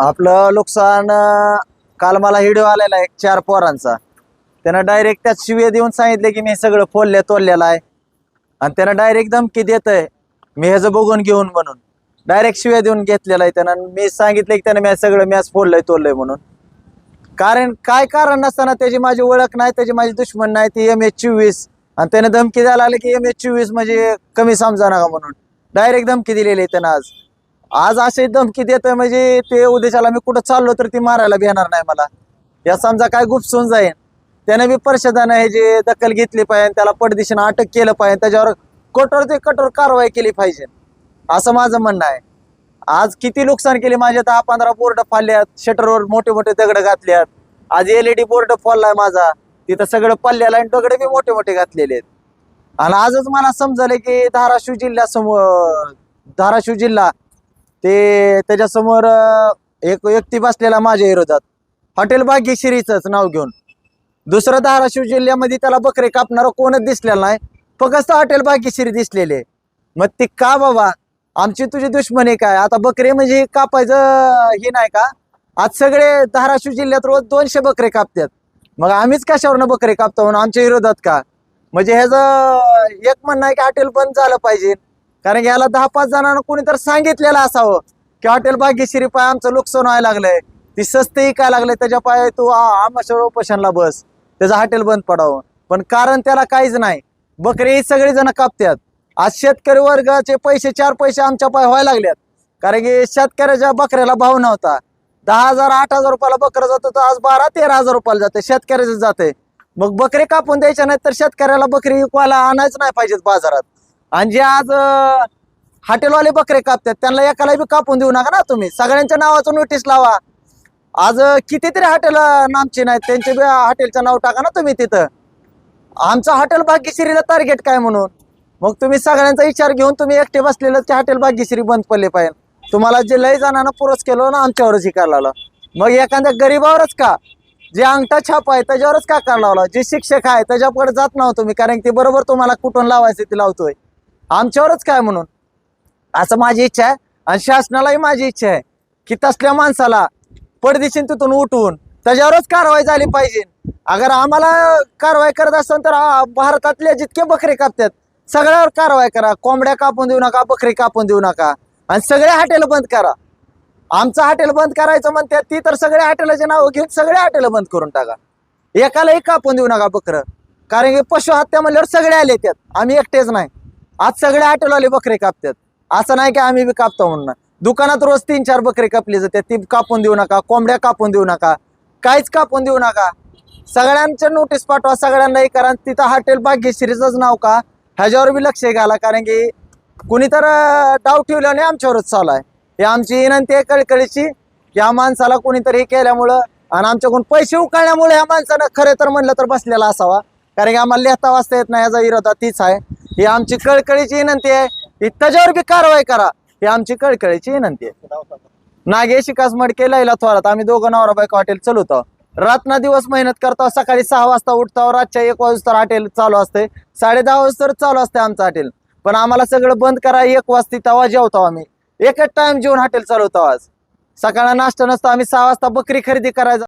आपलं नुकसान अं, काल मला व्हिडिओ आलेला आहे चार पोरांचा. त्यानं डायरेक्ट त्यात शिव्या देऊन सांगितले की मी सगळं फोडले तोडलेलं आहे. आणि त्यानं डायरेक्ट धमकी देत आहे मी ह्याचं बघून घेऊन म्हणून. डायरेक्ट शिव्या देऊन घेतलेला आहे त्यानं. मी सांगितलं की त्यानं मी सगळं मॅच फोडलंय तोडलंय म्हणून. कारण काय कारण नसताना त्याची माझी ओळख नाही त्याची माझी दुश्मन नाही ती एम एच चोवीस. आणि त्याने धमकी द्यायला आली की एम एच चोवीस म्हणजे कमी समजा नका म्हणून. डायरेक्ट धमकी दिलेली आहे त्यानं आज. आज अशी धमकी देतोय म्हणजे ते उद्याच्याला मी कुठं चाललो तर ती मारायला बी येणार नाही मला. या समजा काय गुपसून जाईन. त्याने बी परिषदानं हे जे दखल घेतली पाहिजे त्याला पडदिशीनं अटक केलं पाहिजे त्याच्यावर कठोर ते कठोर कारवाई केली पाहिजे. असं माझं म्हणणं आहे. आज किती नुकसान केले माझे दहा पंधरा बोर्ड फाडल्यात शटरवर मोठे मोठे दगड घातल्यात. आज एलईडी बोर्ड फोडलाय माझा. तिथं सगळं पल्ल्याला आणि दगड बी मोठे मोठे घातलेले आहेत. आणि आजच मला समजलं की धाराशिव जिल्ह्यासमोर धाराशिव जिल्हा ते त्याच्यासमोर एक व्यक्ती बसलेला माझ्या विरोधात. हॉटेल भाग्यश्रीच नाव घेऊन. दुसरं धाराशिव जिल्ह्यामध्ये त्याला बकरे कापणारा कोणच दिसलेला नाही. फक्त हॉटेल भाग्यश्री दिसलेले. मग ते का बाबा? आमची तुझी दुश्मनी काय? आता बकरे म्हणजे कापायचं हे नाही का? आज सगळे धाराशिव जिल्ह्यात रोज दोनशे बकरे कापतात. मग आम्हीच कशावरनं बकरे कापतो? म्हणून आमच्या विरोधात का? म्हणजे ह्याचं एक म्हणणं आहे की हॉटेल बंद झालं पाहिजे. कारण की याला दहा पाच जणांना कोणी तर सांगितलेलं असावं की हॉटेल भाग्यश्री पाय आमचं नुकसान व्हायला लागलंय. ती सस्तही काय लागलंय? त्याच्या पाय तू आमाशा उपोषणला बस. त्याचं हॉटेल बंद पडावं. पण कारण त्याला काहीच नाही. बकरीही सगळी जण कापतात आज शेतकरी वर्गाचे पैसे चार पैसे आमच्या पाय व्हायला लागल्यात. कारण की शेतकऱ्याच्या बकऱ्याला भाव नव्हता. दहा हजार आठ हजार रुपयाला बकरं जातं तर आज बारा तेरा हजार रुपयाला जाते. शेतकऱ्याचं जाते मग बकरी कापून द्यायच्या नाही तर शेतकऱ्याला बकरी विकवायला आणायच नाही पाहिजेत बाजारात. आणि जे आज हॉटेलवाले बकरे कापतात त्यांना एकाला बी कापून देऊ नका ना तुम्ही. सगळ्यांच्या नावाचं नोटीस लावा. आज कितीतरी हॉटेल नामचे नाहीत. त्यांचे बी हॉटेलचं नाव टाका ना तुम्ही तिथं. आमचं हॉटेल भाग्यश्रीला टार्गेट काय म्हणून? मग तुम्ही सगळ्यांचा विचार घेऊन तुम्ही एकटे बसलेलं ते हॉटेल भाग्यश्री बंद पडले पाहिजे. तुम्हाला जे लय जणांना पुरस केलं ना आमच्यावरच हे करायला लावलं. मग एखाद्या गरीबावरच का? जे अंगठा छाप आहे त्याच्यावरच का करायला लावला जे शिक्षक आहे त्याच्याकडे जात नव्हतो तुम्ही कारण की बरोबर तुम्हाला कुठून लावायचं ते लावतोय. आमच्यावरच काय म्हणून? असं माझी इच्छा आहे आणि शासनालाही माझी इच्छा आहे की तसल्या माणसाला पडदिशीन तिथून उठवून त्याच्यावरच कारवाई झाली पाहिजे. अगर आम्हाला कारवाई करत असेल तर भारतातले जितके बकरे कापतात सगळ्यावर कारवाई करा. कोंबड्या कापून देऊ नका बकरी कापून देऊ नका. आणि सगळे हॉटेल बंद करा. आमचं हॉटेल बंद करायचं म्हणतात ती तर सगळ्या हॉटेलाचे नाव घेऊन सगळे हॉटेल बंद करून टाका. एकालाही कापून देऊ नका बकरं. कारण की पशु हत्या म्हणल्यावर सगळे आले त्यात. आम्ही एकटेच नाही. आज सगळे हॉटेलवाले बकरे कापतात. असं नाही की आम्ही बी कापतो म्हणून. दुकानात रोज तीन चार बकरे कापली जाते ती कापून देऊ नका कोंबड्या कापून देऊ नका काहीच कापून देऊ नका. सगळ्यांच्या नोटीस पाठवा सगळ्यांनाही करा. तिथं हॉटेल भाग्यश्रीचंच नाव का? ह्याच्यावर बी लक्ष घाला कारण की कुणी तर डाव ठेवला आणि आमच्यावरच चालू आहे. हे आमची विनंती आहे कळकळीची या माणसाला कोणीतरी हे केल्यामुळं आणि आमच्याकडून पैसे उकळल्यामुळे या माणसानं खरे तर म्हणलं तर बसलेला असावा. कारण की आम्हाला लिहता वाचता येत नाही याचा विरोधात तीच आहे. ही आमची कळकळीची विनंती आहे. की त्याच्यावर बी कारवाई करा. ही आमची कळकळीची विनंती आहे. नागेश विकास मडके लैला थोरात आम्ही दोघं नवरा बायको हॉटेल चालवतो रातना दिवस मेहनत करतो सकाळी सहा वाजता उठतो रातच्या एक वाजता हॉटेल चालू असते. साडे दहा वाजता चालू असते आमचं हॉटेल. पण आम्हाला सगळं बंद करा. एक वाजता तेव्हा जेवतो आम्ही. एकच टाइम जेवण हॉटेल चालवतो आज. सकाळ नाश्ता नसतो. आम्ही सहा वाजता बकरी खरेदी करायचं